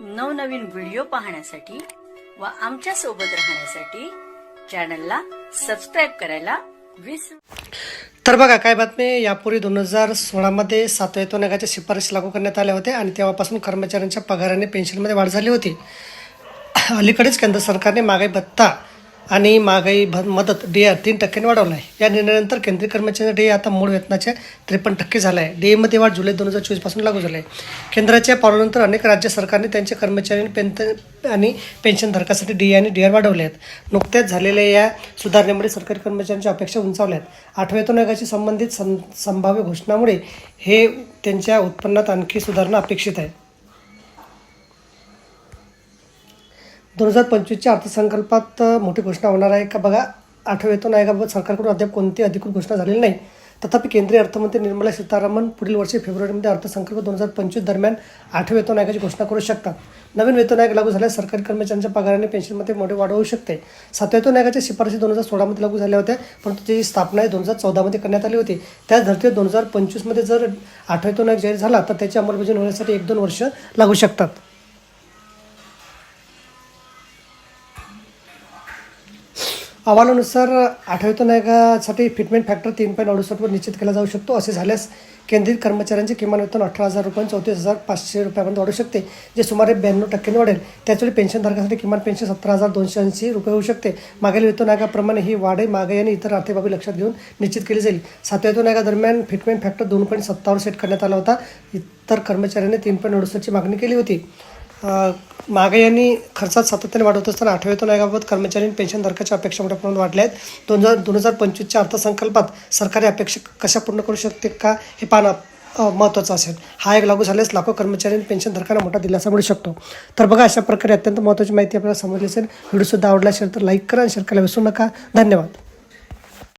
नवनवीन व्हिडिओ पाहण्यासाठी व आमच्यासोबत राहण्यासाठी चॅनलला सबस्क्राईब करायला तर बघा काय बातमी? यापूर्वी दोन हजार सोळामध्ये सातव्या वेतनाच्या शिफारशी लागू करण्यात आल्या होत्या आणि तेव्हापासून कर्मचाऱ्यांच्या पगार आणि पेन्शनमध्ये वाढ झाली होती. अलीकडेच केंद्र सरकारने मागे भत्ता आणि महागाई भ मदत डी आर तीन टक्क्यांनी वाढवला आहे या निर्णयानंतर केंद्रीय कर्मचाऱ्यांचा डी आता मूळ वेतनाच्या त्रेपन्न टक्के झाला आहे डी एमध्ये वाढ जुलै दोन हजार चोवीसपासून लागू झाली आहे केंद्राच्या पावलानंतर अनेक राज्य सरकारने त्यांचे कर्मचारी आणि पेन्शन आणि पेन्शनधारकासाठी डी आणि डी आर वाढवले आहेत नुकत्याच झालेल्या या सुधारणेमुळे सरकारी कर्मचाऱ्यांच्या अपेक्षा उंचावल्या आहेत आठव्या वेतन आयोगाशी संबंधित सं संभाव्य घोषणामुळे हे त्यांच्या उत्पन्नात आणखी सुधारणा अपेक्षित आहे. दोन हजार पंचवीसच्या अर्थसंकल्पात मोठी घोषणा होणार आहे. का बघा आठव्या वेतन आयोगाबाबत सरकारकडून अद्याप कोणती अधिकृत घोषणा झालेली नाही. तथापि केंद्रीय अर्थमंत्री निर्मला सीतारामन पुढील वर्षी फेब्रुवारीमध्ये अर्थसंकल्प दोन हजार पंचवीस दरम्यान आठव्या वेतन आयोगाची घोषणा करू शकतात. नवीन वेतन आयोग लागू झाल्यास सरकारी कर्मचाऱ्यांच्या पगार आणि पेन्शनमध्ये मोठे वाढ होऊ शकते. सातव्या वेतन आयोगाच्या शिफारशी दोन हजार सोळामध्ये लागू झाल्या होत्या परंतु त्याची स्थापना दोन हजार चौदामध्ये करण्यात आली होती. त्याच धर्तीवर दोन हजार पंचवीसमध्ये जर आठव्या वेतन आयोग जाहीर झाला तर त्याची अंमलबजावणी होण्यासाठी एक दोन वर्ष लागू शकतात. अहवालानुसार आठव्या नायकासाठी फिटमेंट फॅक्टर तीन पॉईंट अडुसष्टवर निश्चित केला जाऊ शकतो असे झाल्यास केंद्रीय कर्मचाऱ्यांचे किमान वेतन अठरा हजार रुपये चौतीस हजार पाचशे रुपयापर्यंत वाढू शकते जे सुमारे ब्याण्णव टक्क्यांनी वाढेल. त्याचवेळी पेन्शनधारकासाठी किमान पेन्शन सतरा हजार दोनशे ऐंशी रुपये होऊ शकते. मागील वेतन आयोगाप्रमाणे ही वाढ मागे आणि इतर आर्थिक बाबी लक्षात घेऊन निश्चित केली जाईल. सातव्या वेतन आयोगादरम्यान फिटमेंट फॅक्टर दोन पॉईंट सत्तावर सेट करण्यात आला होता. इतर कर्मचाऱ्यांनी तीन पॉईंट अडुसष्टची मागणी केली होती. महागाई आणि खर्चात सातत्याने वाढवत असताना आठव्यातून आयोगाबाबत कर्मचारी आणि पेन्शनधारकाच्या अपेक्षा मोठ्या प्रमाणात वाढल्या आहेत. दोन हजार दोन हजार पंचवीसच्या अर्थसंकल्पात सरकारी अपेक्षा कशा पूर्ण करू शकते का हे पाहणं महत्त्वाचा महत्त्वाचं असेल. हा एक लागू झाल्यास लाखो कर्मचारी आणि पेन्शनधारकांना मोठा दिलासा मिळू शकतो. तर बघा अशा प्रकारे अत्यंत महत्त्वाची माहिती आपल्याला समजली असेल. व्हिडिओसुद्धा आवडला असेल तर लाईक करा आणि शेअर करायला विसरू नका. धन्यवाद.